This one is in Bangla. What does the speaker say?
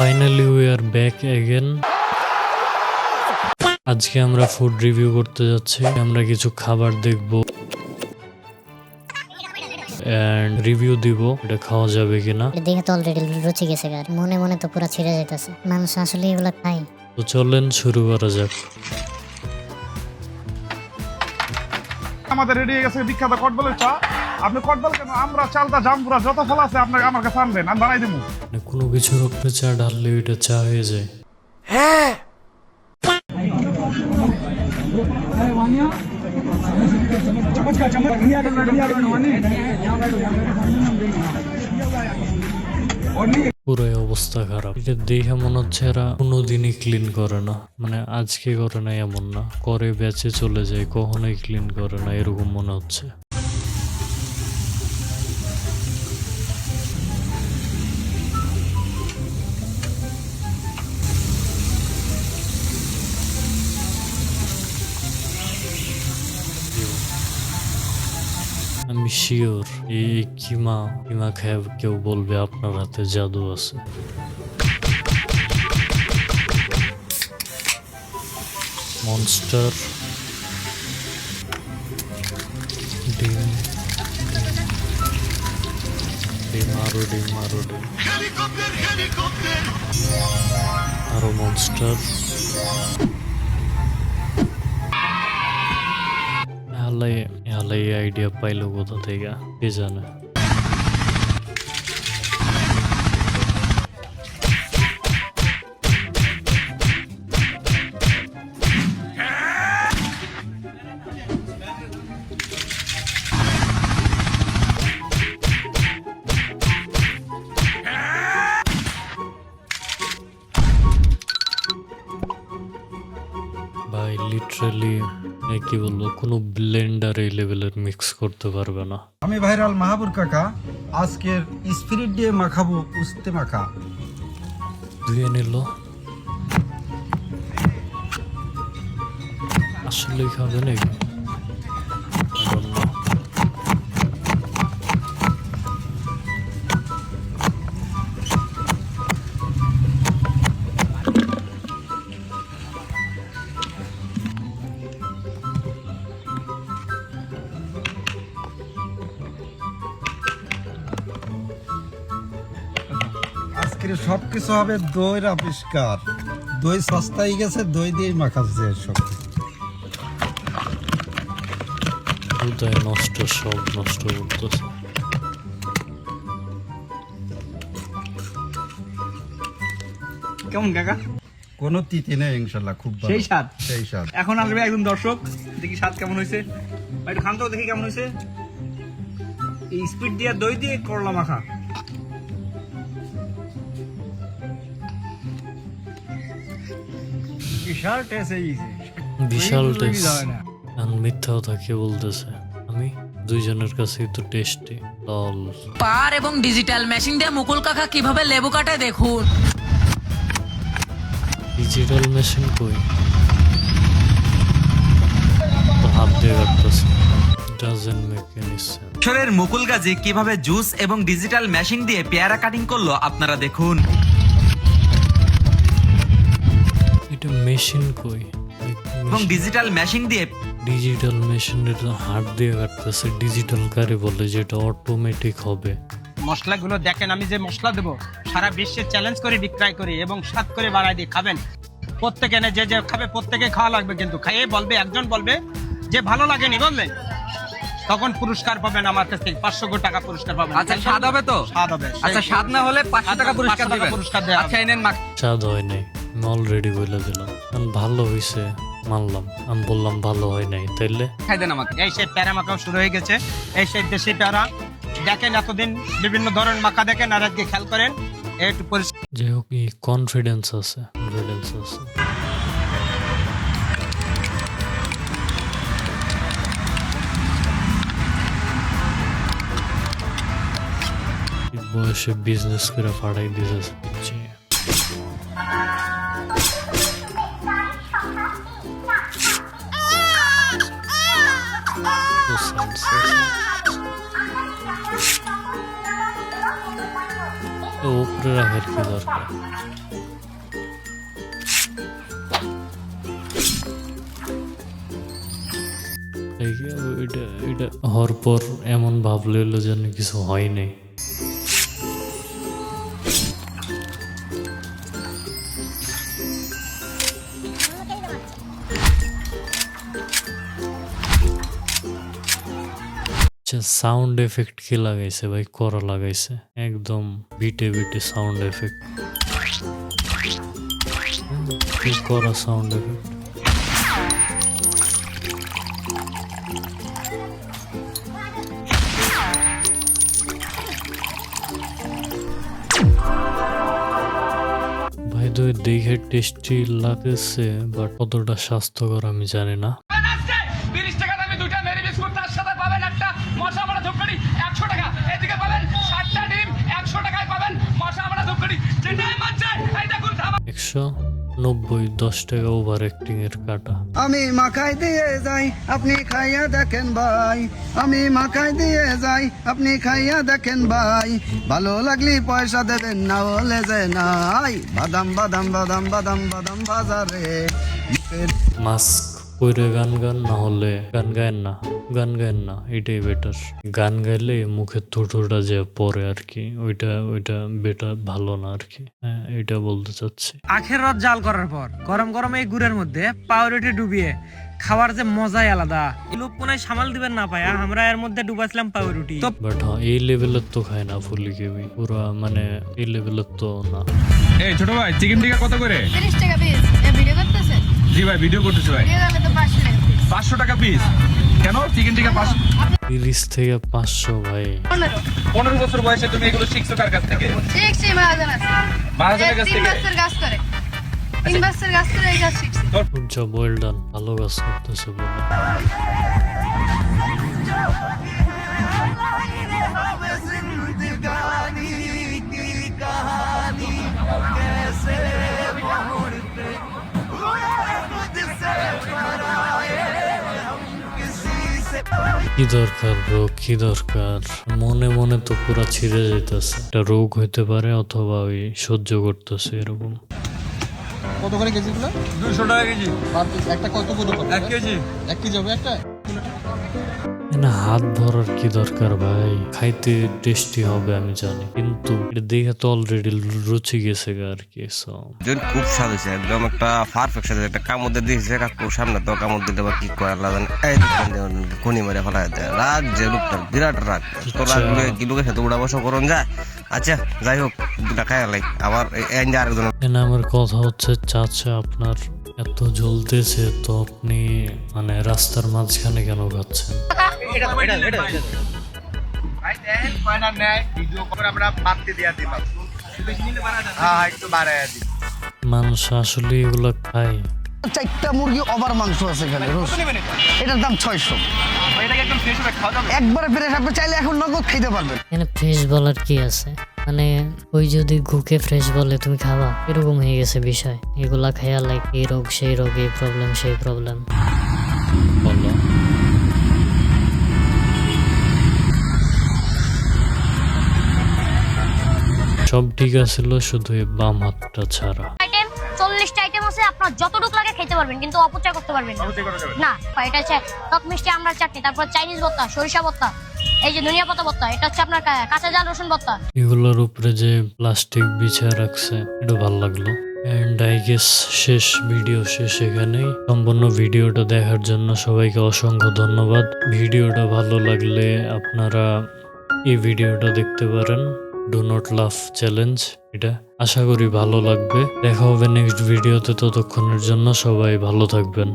Finally we are back again আজকে আমরা ফুড রিভিউ করতে যাচ্ছি। আমরা কিছু খাবার দেখব। এন্ড রিভিউ দিব এটা খাওয়া যাবে কিনা। দেখে তো অলরেডি রুচি গেছে গার মনে মনে তো পুরো ছিঁড়ে যাইতেছে। মানুষ আসলে এগুলো খায়। তো চলেন শুরু করা যাক। আমাদের রেডি হয়ে গেছে বিখ্যাত কটবলের চা। আপনি কটবল কেন? আমরা চালটা জামপুরা যত ফল আছে আপনাকে আমার কাছে আনবেন আমি বানাই দেবো। মানে কোনো কিছুর উপরে চা ঢাললে ওইটা চা হয়ে যায়। পুরো অবস্থা খারাপ। এটা দেখে মনে হচ্ছে এরা কোনোদিনই ক্লিন করে না। মানে আজকে করে না এমন না। করে বেঁচে চলে যায় কখনোই ক্লিন করে না এরকম মনে হচ্ছে। আমি শিওর এই কিমা কিমা খেয়ে কেউ বলবে আপনার হাতে জাদু আছে। মনস্টার ডিম ডিম, আরও ডিম আরও ডিম। আরও মনস্টার আলাই আলাই আইডিয়া পাইলো কোথা থেকে কে জানে ভাই লিটারালি কি বলব কোনো ব্লেন্ডার এই লেভেলের মিক্স করতে পারবে না। আমি ভাইরাল মাহাবুর কাকা আজকের স্পিরিট দিয়ে মাখাবো উস্তে মাখা। ধুয়ে নিল। আসলেই খাবে নাকি? আজকের সব কিছু হবে দইয়ের আবিষ্কার। দই সস্তাই গেছে দই দিয়েই মাখাচ্ছে সব হৃদয় নষ্ট সব নষ্ট করতেছে। কেমন কাকা? কোনো তিথি নেই ইনশাল্লাহ খুব ভালো। সেই স্বাদ? সেই স্বাদ। এখন আসবে একজন দর্শক দেখি স্বাদ কেমন হয়েছে। একটু খান তো দেখি কেমন হয়েছে। এই স্পিড দিয়ে দই দিয়ে করলা মাখা। বিশাল টেস্ট এই বিশাল দই টেস্ট যাবে না। মিথ্যা কথা কে বলতেছে? আমি দুইজনের কাছেই তো টেস্টি লল পার এবং ডিজিটাল মেশিন দিয়ে মুকুল কাকা কীভাবে লেবু কাটে দেখুন। ডিজিটাল মেশিন কই? হাত দিয়ে কাটতেছে মুকুল গাজী কীভাবে জুস এবং ডিজিটাল মেশিন দিয়ে পেয়ারা কাটিং করল আপনারা দেখুন। মেশিন কই? এবং ডিজিটাল মেশিন দিয়ে ডিজিটাল মেশিনের হাত দিয়ে কাটতেছে। ডিজিটাল কারে বলে যেটা অটোমেটিক হবে। মশলাগুলো দেখেন আমি যে মশলা দেবো সারা বিশ্বে চ্যালেঞ্জ করে বিক্রয় করি এবং স্বাদ করে বাড়াই দিই খাবেন। প্রত্যেকে এনে যে যে খাবে প্রত্যেকে খাওয়া লাগবে কিন্তু খাইয়ে বলবে একজন বলবে যে ভালো লাগেনি বললেন তখন পুরস্কার পাবেন আমার কাছ থেকে। পাঁচশো টাকা পুরস্কার পাবেন। আচ্ছা স্বাদ হবে তো? স্বাদ হবে। আচ্ছা স্বাদ না হলে পাঁচশো টাকা পুরস্কার 500 দিবেন। পুরস্কার দেয়া আচ্ছা এনেন মাখ স্বাদ হয় নাই। আমি অলরেডি বলে দিলাম। কারণ ভালো হয়েছে মানলাম। আমি বললাম ভালো হয় নাই তাইলে? খাই দেন আমাকে। এই সেই প্যারা মাখাও শুরু হয়ে গেছে। এই সেই দেশি প্যারা। দেখেন এতদিন বিভিন্ন ধরনের মাখা দেখেন আর আজকে খেয়াল করেন একটু পরিষ্কার যাই হোক কনফিডেন্স আছে কনফিডেন্স আছে। বয়সে বিজনেস করে ফাড়াই দিতেছে। উপরে রাখার কি দরকার? এটা হওয়ার পর এমন ভাবলে যেন কিছু হয় নাই। আচ্ছা সাউন্ড এফেক্ট কি লাগাইছে ভাই? করা লাগাইছে। একদম বিটে বিটে সাউন্ড এফেক্ট করা সাউন্ড এফেক্ট ভাই দই দেখে টেস্টি লাগতেছে বাট কতটা স্বাস্থ্যকর আমি জানি না। টাকায় পাবেন। মশা মারা ধূপকাঠি যেটাই মানছে এই দেখুন একশো নব্বই দশ টাকা ওভার অ্যাক্টিং এর কাটা। আমি মাখাই দিয়ে যাই আপনি খাইয়া দেখেন ভাই। আমি মাখাই দিয়ে যাই আপনি খাইয়া দেখেন ভাই। ভালো লাগলি পয়সা দেবেন না হলে যে নাই। বাদাম বাদাম বাদাম বাদাম বাদাম বাজারে। মুখের পরে গান গান না হলে গান গায়েন না গান গায়েন না এটাই বেটার গান গাইলে মুখে থুটুটা যে পরে আর কি ওইটা ওইটা বেটার ভালো না আর কি। হ্যাঁ এটা বলতে চাচ্ছি। আখের রস জাল করার পর গরম গরম এই গুড়ের মধ্যে পাউরুটি ডুবিয়ে খাওয়ার যে মজাই আলাদা। এই লোক কোনায় সামাল দিবেন না পায়া আমরা এর মধ্যে ডুবাইছিলাম পাউরুটি। তো বাট হ্যাঁ এই লেভেলের তো খায় না ফুলি কেউই পুরা মানে এই লেভেলের তো না। এই ছোট ভাই চিকেন টিকা কত করে? তিরিশ টাকা পিস ভিডিও করতেছে? জি ভাই ভিডিও করতেছি ভাই। পাঁচশো টাকা পিস কেন? চিকেন টিকা পাঁচশো? তিরিশ থেকে পাঁচশো ভাই। পনেরো। পনেরো বছর বয়সে তুমি এগুলো শিখছো কার কাছ থেকে? শিখছি আছে মহাজনের কাছ থেকে? বছর কাজ করে। তিন বছর কাজ করে এই কাজ শিখছি। জব ওয়েল ডান ভালো কাজ করতেছে বলে কি দরকার ব্রো কি দরকার? মনে মনে তো পুরা ছিঁড়ে যেতেছে একটা রোগ হইতে পারে অথবা ওই সহ্য করতেছে এরকম। কত করে কেজি গুলো দুশো টাকা কেজি। একটা কত কত এক কেজি। এক কেজি হবে একটা? না হাত ভরার কি দরকার ভাই? খাইতে টেস্টি হবে আমি জানি। কিন্তু এটা দেখে তো অলরেডি রুচি গেছে আর কি খুব স্বাদ হয়েছে একদম একটা পারফেক্ট স্বাদ একটা কামড় দিয়ে দিয়েছে কাকুর সামনে তো কামড় আবার কি করে আল্লাহ জানে। এই কোনি মারে ফেলা দেয়। রাগ যে লোকটার বিরাট রাগ। তো রাগ কি লোকের সাথে উড়া বসা করুন যায় আচ্ছা যাই হোক দুটা খাই লাই আবার এই আরেকজন। আমার কথা হচ্ছে চাচা আপনার এত জ্বলতেছে তো আপনি মানে রাস্তার মাঝখানে কেন খাচ্ছেন মানুষ আসলে এগুলো খায় চারটা মুরগি ওভার মাংস আছে এখানে এটার দাম ছয়শো। একবারে ফ্রেশ আপনি চাইলে এখন নগদ খেতে পারবেন। এখানে ফ্রেশ বলার কি আছে? মানে ওই যদি ঘুকে ফ্রেশ বলে তুমি খাবা? এরকম হয়ে গেছে বিষয়। এগুলা খাইয়া লাইক এই রোগ সেই রোগ এই প্রবলেম সেই প্রবলেম বলো। সব ঠিক আছিল শুধু এই বাম হাতটা ছাড়া। আইটেম চল্লিশটা আইটেম আছে আপনার যতটুকু লাগে খেতে পারবেন কিন্তু অপচয় করতে পারবেন না। না। এটা হচ্ছে টক মিষ্টি আমরা চাটনি তারপর চাইনিজ ভর্তা সরিষা ভর্তা। এই যে ধনিয়া পাতা ভর্তা এটা হচ্ছে আপনার কাঁচা জাল রসুন ভর্তা এগুলোর উপরে যে প্লাস্টিক বিছায় রাখছে এটা ভালো লাগল। অ্যান্ড আই গেস শেষ ভিডিও শেষ এখানেই। সম্পূর্ণ ভিডিওটা দেখার জন্য সবাইকে অসংখ্য ধন্যবাদ। ভিডিওটা ভালো লাগলে আপনারা এই ভিডিওটা দেখতে পারেন। ডু নট লাভ চ্যালেঞ্জ এটা আশা করি ভালো লাগবে। দেখা হবে নেক্সট ভিডিওতে ততক্ষণের জন্য সবাই ভালো থাকবেন।